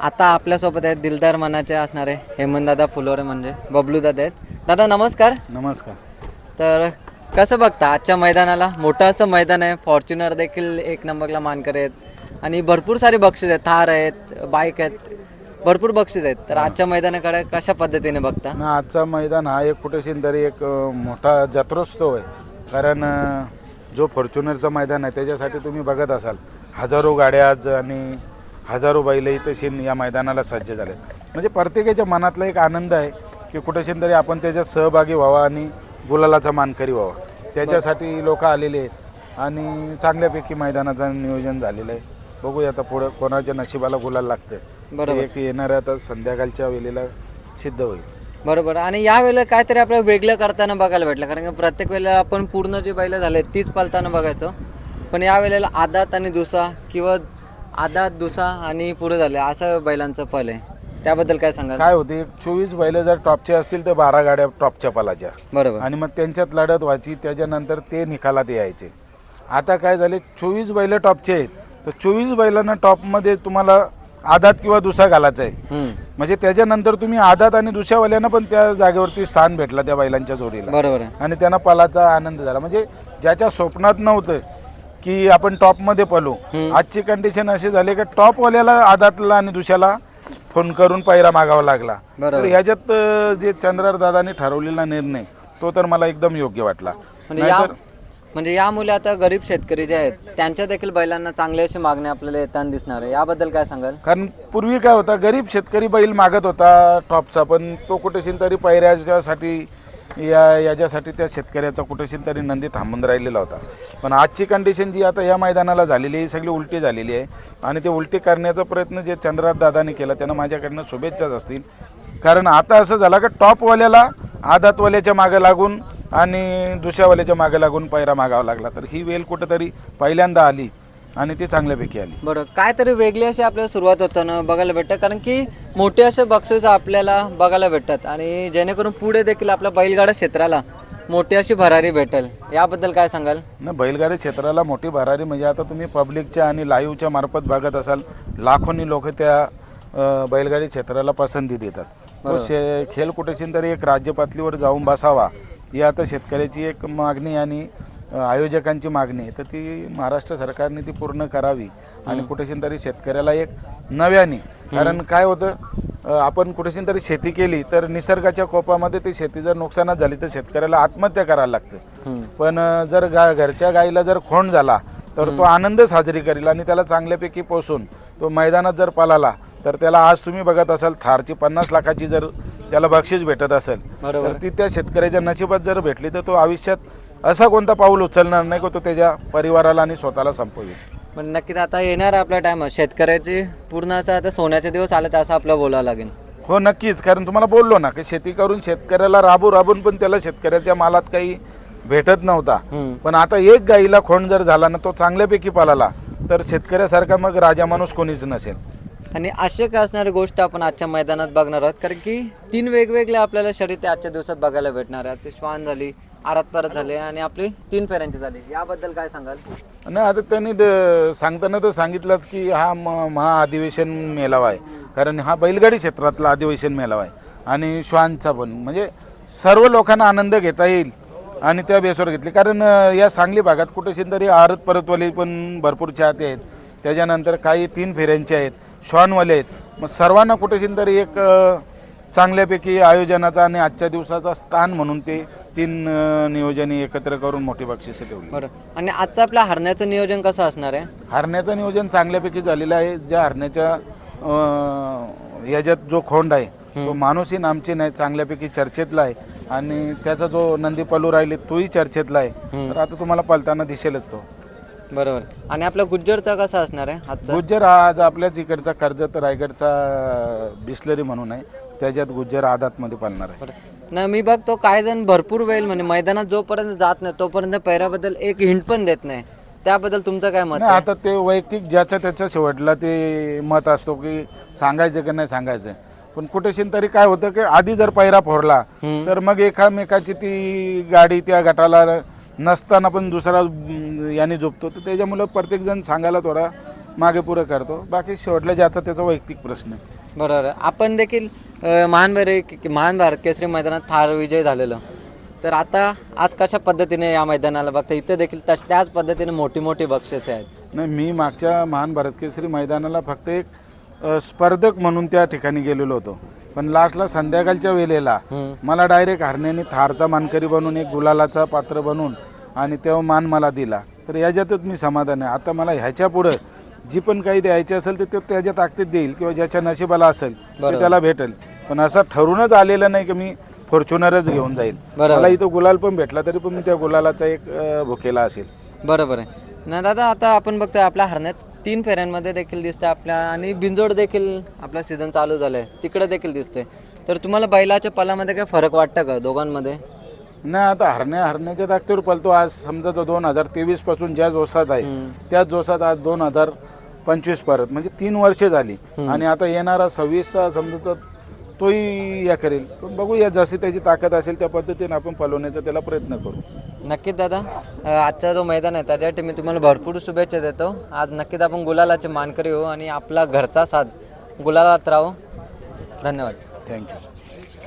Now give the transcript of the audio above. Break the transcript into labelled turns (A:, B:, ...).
A: आता आपल्यासोबत आहेत दिलदार मनाचे असणारे हेमंतदादा फुलोरे म्हणजे बबलूदादा आहेत. दादा नमस्कार.
B: नमस्कार.
A: तर कसं बघता आजच्या मैदानाला मोठं असं मैदान आहे. फॉर्च्युनर देखील एक नंबरला मानकर आहेत. आणि भरपूर सारे बक्षीस आहेत. थार आहेत बाईक आहेत. भरपूर बक्षीस आहेत. तर आजच्या मैदानाकडे कशा पद्धतीने बघता?
B: ना आजचा मैदान हा एक कुठेशी तरी एक अ, मोठा जत्रोत्सव आहे. कारण अ, जो फॉर्च्युनरचं मैदान आहे त्याच्यासाठी तुम्ही बघत असाल. हजारो गाड्या आज आणि हजारो बैल इथं शिन या मैदानाला सज्ज झाले म्हणजे प्रत्येकाच्या मनातला एक आनंद आहे की कुठेशी तरी आपण त्याच्यात सहभागी व्हावा आणि गुलालाचा मानकरी व्हावा. त्याच्यासाठी लोक आलेले आहेत आणि चांगल्यापैकी मैदानाचं नियोजन झालेलं आहे. बघूया आता पुढं कोणाच्या नशिबाला गुलाल लागते
A: बरोबर.
B: एक येणाऱ्या आता संध्याकाळच्या वेळेला सिद्ध होईल.
A: बरोबर. आणि या वेळेला काहीतरी आपल्याला वेगळं करताना बघायला भेटलं कारण की प्रत्येक वेळेला आपण पूर्ण जी बैलं झाले तीच पालताना बघायचो. पण या वेळेला आदात आणि दुसा किंवा आदात दुसा आणि पुढे झाले. असं बैलांचं पल आहे. त्याबद्दल काय सांगाल?
B: काय होते चोवीस बैल जर टॉपचे असतील तर बारा गाड्या टॉपच्या पलाच्या.
A: बरोबर.
B: आणि मग त्यांच्यात लढत व्हायची त्याच्यानंतर ते निकालात यायचे. आता काय झाले चोवीस बैल टॉपचे आहेत. तर चोवीस बैलांना टॉपमध्ये तुम्हाला आदात किंवा दुसा घालायचा आहे.
A: हम्म.
B: म्हणजे त्याच्यानंतर तुम्ही आदात आणि दुसऱ्यावाल्यांना पण त्या जागेवरती स्थान भेटला त्या बैलांच्या जोडीला.
A: बरोबर आहे.
B: आणि त्यांना पलाचा आनंद झाला. म्हणजे ज्याच्या स्वप्नात नव्हतं की आपण टॉपमध्ये पलू आजची कंडिशन अशी झाली की टॉपवाल्याला आदातला आणि दुसऱ्याला फोन करून पैरा मागावा लागला. तर ह्याच्यात जे चंद्रार दादानी ठरवलेला निर्णय तो तर मला एकदम योग्य वाटला.
A: म्हणजे या म्हणजे यामुळे आता गरीब शेतकरी जे आहेत त्यांच्या देखील बैलांना चांगली अशी मागणी आपल्याला येताना दिसणार आहे. याबद्दल काय सांगाल?
B: कारण पूर्वी काय होता गरीब शेतकरी बैल मागत होता टॉपचा पण तो कुठेशीन तरी पैऱ्याच्यासाठी या याच्यासाठी त्या शेतकऱ्याचा कुठेशी तरी नंदी थांबून राहिलेला होता. पण आजची कंडिशन जी आता या मैदानाला झालेली आहे ही सगळी उलटी झालेली आहे. आणि ते उलटी करण्याचा प्रयत्न जे चंद्रनाथ दादाने केला त्यांना माझ्याकडनं शुभेच्छाच असतील. कारण आता असं झालं का टॉपवाल्याला आदातवाल्याच्या मागे लागून आणि दुसऱ्यावाल्याच्या मागे लागून पैरा मागावा लागला. तर ही वेल कुठंतरी पहिल्यांदा आली. आणि ती चांगल्यापैकी आली.
A: बरं काहीतरी वेगळी अशी आपल्याला सुरुवात होताना बघायला भेटतं कारण की मोठे असे बक्षीस आपल्याला बघायला भेटतात आणि जेणेकरून पुढे देखील आपल्या बैलगाडा क्षेत्राला मोठी अशी भरारी भेटेल. याबद्दल काय सांगाल?
B: न बैलगाडी क्षेत्राला मोठी भरारी म्हणजे आता तुम्ही पब्लिकच्या आणि लाईव्हच्या मार्फत बघत असाल लाखोनी लोक त्या बैलगाडी क्षेत्राला पसंती देतात. शे खेळ कुठेशी तरी एक राज्य पातळीवर जाऊन बसावा ही आता शेतकऱ्याची एक मागणी आणि आयोजकांची मागणी आहे. तर ती महाराष्ट्र सरकारने ती पूर्ण करावी आणि कुठेशी तरी शेतकऱ्याला एक नव्याने. कारण काय होतं आपण कुठेशी तरी शेती केली तर निसर्गाच्या कोपामध्ये ती शेती जर नुकसानात झाली तर शेतकऱ्याला आत्महत्या करायला लागतं. पण जर गा घरच्या गाईला जर खोंड झाला तर तो आनंद साजरी करेल आणि त्याला चांगल्यापैकी पोसून तो मैदानात जर पळाला तर त्याला आज तुम्ही बघत असाल थारची पन्नास लाखाची जर त्याला बक्षीस भेटत असेल. तर ती त्या शेतकऱ्याच्या नशिबात जर भेटली तर तो आयुष्यात असा कोणता पाऊल उचलणार नाही की तो त्याच्या परिवाराला आणि स्वतःला संपवेल
A: पण नक्कीच आता येणार आपला टाइम शेतकऱ्याची पूर्ण असं आता सोन्याचे दिवस आले तर असं आपल्याला बोलावं लागेल.
B: हो नक्कीच. कारण तुम्हाला बोललो ना की शेती करून शेतकऱ्याला राबू राबून पण त्याला शेतकऱ्याच्या मालात काही भेटत नव्हता. पण आता एक गाईला खोंड जर झाला ना तो चांगल्यापैकी पालाला तर शेतकऱ्यासारखा मग राजा माणूस कोणीच नसेल.
A: आणि असे काय असणारी गोष्ट आपण आजच्या मैदानात बघणार आहोत कारण की तीन वेगवेगळे आपल्याला शर्यती आजच्या दिवसात बघायला भेटणार आहे आजची श्वान झाली आरात परत झाले आणि आपली तीन फेऱ्यांची झाली. याबद्दल काय सांगाल?
B: नाही आता त्यांनी द- सांगताना तर सांगितलंच की हा म महा अधिवेशन मेळावा आहे. कारण हा बैलगाडी क्षेत्रातला अधिवेशन मेळावा आहे. आणि श्वानचा पण. म्हणजे सर्व लोकांना आनंद घेता येईल आणि त्या बेसवर घेतली. कारण अं, या सांगली भागात कुठेशी तरी आरत परतवाले पण भरपूर चाहते आहेत. त्याच्यानंतर काही तीन फेऱ्यांचे आहेत. श्वानवाले आहेत. मग सर्वांना कुठेशी तरी एक अं, चांगल्यापैकी आयोजनाचा आणि आजच्या दिवसाचा स्थान म्हणून ते तीन नियोजने एकत्र करून मोठी बक्षिसं ठेवली.
A: बरं. आणि आजचं आपल्या हरण्याचं नियोजन कसं असणार आहे?
B: हरण्याचं नियोजन चांगल्यापैकी झालेलं आहे. ज्या हरण्याच्या अं, याच्यात जो खोंड आहे तो माणूसही नामची नाही चांगल्यापैकी चर्चेतला आहे. आणि त्याचा जो नंदी पलू राहिले तोही चर्चेतला आहे. तर आता तुम्हाला पलताना दिसेलच तो.
A: बरोबर. आणि आपल्या गुज्जरचा कसं असणार आहे आजचा?
B: गुज्जर हा आज आपल्याच इकडचा कर्जत रायगडचा बिस्लरी म्हणून आहे. त्याच्यात गुज्जर आदातमध्ये पालणार आहे.
A: नाही मी बघतो काही जण भरपूर वेळ म्हणजे मैदानात जोपर्यंत जात नाही तोपर्यंत पैऱ्याबद्दल एक हिंट पण देत नाही. त्याबद्दल तुमचं काय मत
B: नाही
A: आहे?
B: आता ते वैयक्तिक ज्याच्या त्याच्या शेवटला ते मत असतो की सांगायचं की नाही सांगायचं पण कुठेशी तरी काय होतं की आधी जर पैरा फोडला तर मग एकामेकाची ती गाडी त्या गटाला नसताना पण दुसरा याने झोपतो. तर त्याच्यामुळं प्रत्येकजण सांगायला थोडा मागे पुढे करतो. बाकी शेवटला ज्याचा त्याचा वैयक्तिक प्रश्न.
A: बरोबर. आपण देखील महान महान भारत केसरी मैदानात थार विजय झालेलो. तर आता आज कशा पद्धतीने या मैदानाला बघता? इथे देखील तश त्याच पद्धतीने मोठी मोठी बक्षिसे आहेत.
B: नाही मी मागच्या महान भारत केसरी मैदानाला फक्त एक स्पर्धक म्हणून त्या ठिकाणी गेलेलो होतो. पण लास्टला संध्याकाळच्या वेळेला. मला डायरेक्ट हरण्याने थारचा मानकरी बनून एक गुलालाचा पात्र बनून आणि तेव्हा मान मला दिला तर याच्यातच मी समाधान आहे आता मला ह्याच्या पुढं जी पण काही द्यायची असेल तर ते त्याच्या ताकदीत देईल किंवा ज्याच्या नशिबाला असेल. ते त्याला भेटेल पण असं ठरूनच आलेलं नाही की मी फॉर्च्युनरच घेऊन जाईल. मला इथं गुलाल पण भेटला तरी पण मी त्या गुलालाचा एक भुकेला असेल
A: बरोबर आहे ना दादा आता आपण बघतोय आपल्या हरण्यात तीन फेऱ्यांमध्ये देखील दिसतं आपल्या आणि बिंजोड देखील आपला सीझन चालू झालाय. तिकडे देखील दिसतंय. तर तुम्हाला बैलाच्या पलामध्ये काय फरक वाटतं का दोघांमध्ये?
B: नाही आता हरण्या हरण्याच्या ताकदीवर पळतो आज समजा तो दोन हजार तेवीसपासून ज्या जोसात आहे. त्याच जोसात आज दोन हजार पंचवीस परत म्हणजे तीन वर्ष झाली. आणि आता येणारा सव्वीसचा समजा तर तोही या करेल. पण बघूया जशी त्याची ताकद असेल त्या पद्धतीने आपण पळवण्याचा त्याला प्रयत्न करू.
A: नक्कीच दादा अं, आजचा जो मैदान आहे त्याच्यासाठी मी तुम्हाला भरपूर शुभेच्छा देतो. आज नक्कीच आपण गुलालाचे मानकरी होऊ आणि आपला घरचा साज गुलालात राहू. धन्यवाद.
B: थँक्यू